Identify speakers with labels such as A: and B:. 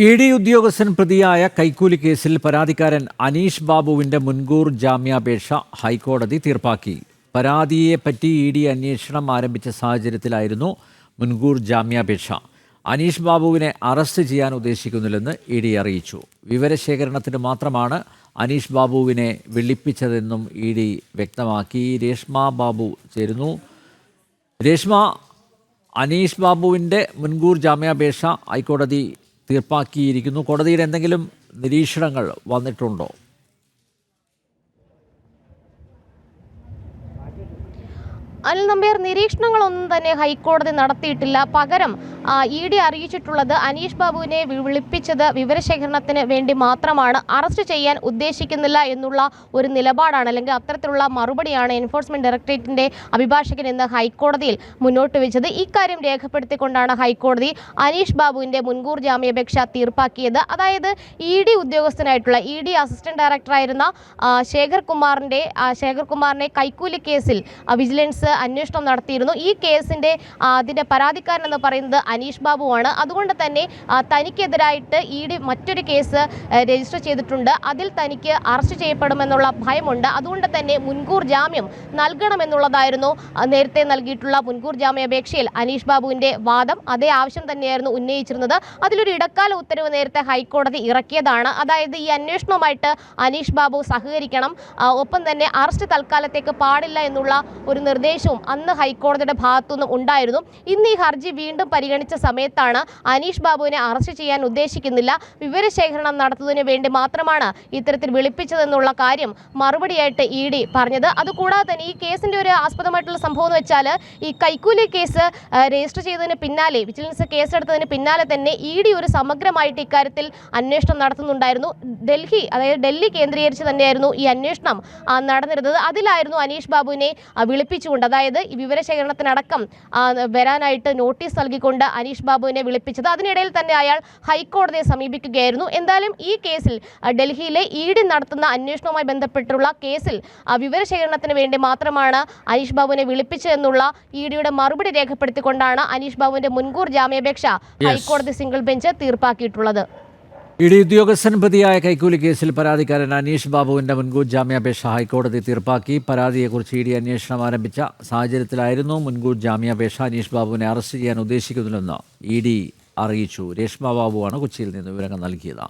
A: E D ഉദ്യോഗസ്ഥൻ പ്രതിയായ കൈക്കൂലി കേസിൽ പരാതിക്കാരൻ അനീഷ് ബാബുവിന്റെ മുൻകൂർ ജാമ്യാപേക്ഷ ഹൈക്കോടതി തീർപ്പാക്കി. പരാതിയെപ്പറ്റി ഇ ഡി അന്വേഷണം ആരംഭിച്ച സാഹചര്യത്തിലായിരുന്നു മുൻകൂർ ജാമ്യാപേക്ഷ. അനീഷ് ബാബുവിനെ അറസ്റ്റ് ചെയ്യാൻ ഉദ്ദേശിക്കുന്നില്ലെന്ന് ഇ ഡി അറിയിച്ചു. വിവരശേഖരണത്തിന് മാത്രമാണ് അനീഷ് ബാബുവിനെ വിളിപ്പിച്ചതെന്നും ഇ ഡി വ്യക്തമാക്കി. രേഷ്മ ബാബു ചേരുന്നു. രേഷ്മ അനീഷ് ബാബുവിന്റെ മുൻകൂർ ജാമ്യാപേക്ഷ ഹൈക്കോടതി തീർപ്പാക്കിയിരിക്കുന്നു. കോടതിയുടെ എന്തെങ്കിലും നിരീക്ഷണങ്ങൾ വന്നിട്ടുണ്ടോ?
B: അനിൽ നമ്പ്യാർ നിരീക്ഷണങ്ങളൊന്നും തന്നെ ഹൈക്കോടതി നടത്തിയിട്ടില്ല. പകരം ഇ ഡി അറിയിച്ചിട്ടുള്ളത് അനീഷ് ബാബുവിനെ വിളിപ്പിച്ചത് വിവരശേഖരണത്തിന് വേണ്ടി മാത്രമാണ്. അറസ്റ്റ് ചെയ്യാൻ ഉദ്ദേശിക്കുന്നില്ല എന്നുള്ള ഒരു നിലപാടാണ് അല്ലെങ്കിൽ അത്തരത്തിലുള്ള മറുപടിയാണ് എൻഫോഴ്സ്മെന്റ് ഡയറക്ടറേറ്റിന്റെ അഭിഭാഷകൻ ഇന്ന് ഹൈക്കോടതിയിൽ മുന്നോട്ട് വെച്ചത്. ഇക്കാര്യം രേഖപ്പെടുത്തിക്കൊണ്ടാണ് ഹൈക്കോടതി അനീഷ് ബാബുവിന്റെ മുൻകൂർ ജാമ്യാപേക്ഷ തീർപ്പാക്കിയത്. അതായത് ഇ ഡി ഉദ്യോഗസ്ഥനായിട്ടുള്ള ഇ ഡി അസിസ്റ്റന്റ് ഡയറക്ടറായിരുന്ന ശേഖർ കുമാറിന്റെ ശേഖർ കുമാറിനെ കൈക്കൂലി കേസിൽ വിജിലൻസ് അന്വേഷണം നടത്തിയിരുന്നു. ഈ കേസിന്റെ അതിന്റെ പരാതിക്കാരൻ എന്ന് പറയുന്നത് അനീഷ് ബാബുവാണ്. അതുകൊണ്ട് തന്നെ തനിക്കെതിരായിട്ട് ഇ ഡി മറ്റൊരു കേസ് രജിസ്റ്റർ ചെയ്തിട്ടുണ്ട്. അതിൽ തനിക്ക് അറസ്റ്റ് ചെയ്യപ്പെടുമെന്നുള്ള ഭയമുണ്ട്. അതുകൊണ്ട് തന്നെ മുൻകൂർ ജാമ്യം നൽകണമെന്നുള്ളതായിരുന്നു നേരത്തെ നൽകിയിട്ടുള്ള മുൻകൂർ ജാമ്യാപേക്ഷയിൽ അനീഷ് ബാബുവിന്റെ വാദം. അതേ ആവശ്യം തന്നെയായിരുന്നു ഉന്നയിച്ചിരുന്നത്. അതിലൊരു ഇടക്കാല ഉത്തരവ് നേരത്തെ ഹൈക്കോടതി ഇറക്കിയതാണ്. അതായത് ഈ അന്വേഷണവുമായിട്ട് അനീഷ് ബാബു സഹകരിക്കണം. ഒപ്പം തന്നെ അറസ്റ്റ് തൽക്കാലത്തേക്ക് പാടില്ല എന്നുള്ള ഒരു നിർദ്ദേശവും അന്ന് ഹൈക്കോടതിയുടെ ഭാഗത്തുനിന്നും ഉണ്ടായിരുന്നു. ഇന്ന് ഈ ഹർജി വീണ്ടും പരിഗണിച്ച സമയത്താണ് അനീഷ് ബാബുവിനെ അറസ്റ്റ് ചെയ്യാൻ ഉദ്ദേശിക്കുന്നില്ല. വിവരശേഖരണം നടത്തുന്നതിന് വേണ്ടി മാത്രമാണ് ഇത്തരത്തിൽ വിളിപ്പിച്ചതെന്നുള്ള കാര്യം മറുപടിയായിട്ട് ഇ ഡി പറഞ്ഞത്. അതുകൂടാതെ തന്നെ ഈ കേസിന്റെ ഒരു ആസ്പദമായിട്ടുള്ള സംഭവം എന്ന് വെച്ചാൽ ഈ കൈക്കൂലി കേസ് രജിസ്റ്റർ ചെയ്തതിന് പിന്നാലെ വിജിലൻസ് കേസെടുത്തതിന് പിന്നാലെ തന്നെ ഇ ഡി ഒരു സമഗ്രമായിട്ട് ഇക്കാര്യത്തിൽ അന്വേഷണം നടത്തുന്നുണ്ടായിരുന്നു. ഡൽഹി അതായത് ഡൽഹി കേന്ദ്രീകരിച്ച് തന്നെയായിരുന്നു ഈ അന്വേഷണം നടന്നിരുന്നത്. അതിലായിരുന്നു അനീഷ് ബാബുവിനെ വിളിപ്പിച്ചുകൊണ്ട് അതായത് ഈ വിവരശേഖരണത്തിനടക്കം വരാനായിട്ട് നോട്ടീസ് നൽകിക്കൊണ്ട് അനീഷ് ബാബുവിനെ വിളിപ്പിച്ചത്. അതിനിടയിൽ തന്നെ അയാൾ ഹൈക്കോടതിയെ സമീപിക്കുകയായിരുന്നു. എന്തായാലും ഈ കേസിൽ ഡൽഹിയിലെ ഇ ഡി നടത്തുന്ന അന്വേഷണവുമായി ബന്ധപ്പെട്ടുള്ള കേസിൽ വിവരശേഖരണത്തിന് വേണ്ടി മാത്രമാണ് അനീഷ് ബാബുവിനെ വിളിപ്പിച്ചതെന്നുള്ള ഇ ഡിയുടെ മറുപടി രേഖപ്പെടുത്തിക്കൊണ്ടാണ് അനീഷ് ബാബുവിന്റെ മുൻകൂർ ജാമ്യാപേക്ഷ ഹൈക്കോടതി സിംഗിൾ ബെഞ്ച് തീർപ്പാക്കിയിട്ടുള്ളത്.
A: ഇ ഡി ഉദ്യോഗസ്ഥൻ പ്രതിയായ കൈക്കൂലി കേസിൽ പരാതിക്കാരൻ അനീഷ് ബാബുവിന്റെ മുൻകൂർ ജാമ്യാപേക്ഷ ഹൈക്കോടതി തീർപ്പാക്കി. പരാതിയെക്കുറിച്ച് ഇ ഡി അന്വേഷണം ആരംഭിച്ച സാഹചര്യത്തിലായിരുന്നു മുൻകൂർ ജാമ്യാപേക്ഷ അനീഷ് ബാബുവിനെ അറസ്റ്റ് ചെയ്യാൻ ഉദ്ദേശിക്കുന്നില്ലെന്ന് ഇ ഡി അറിയിച്ചു. രേഷ്മ ബാബുവാണ് കൊച്ചിയിൽ നിന്ന് വിവരങ്ങൾ നൽകിയത്.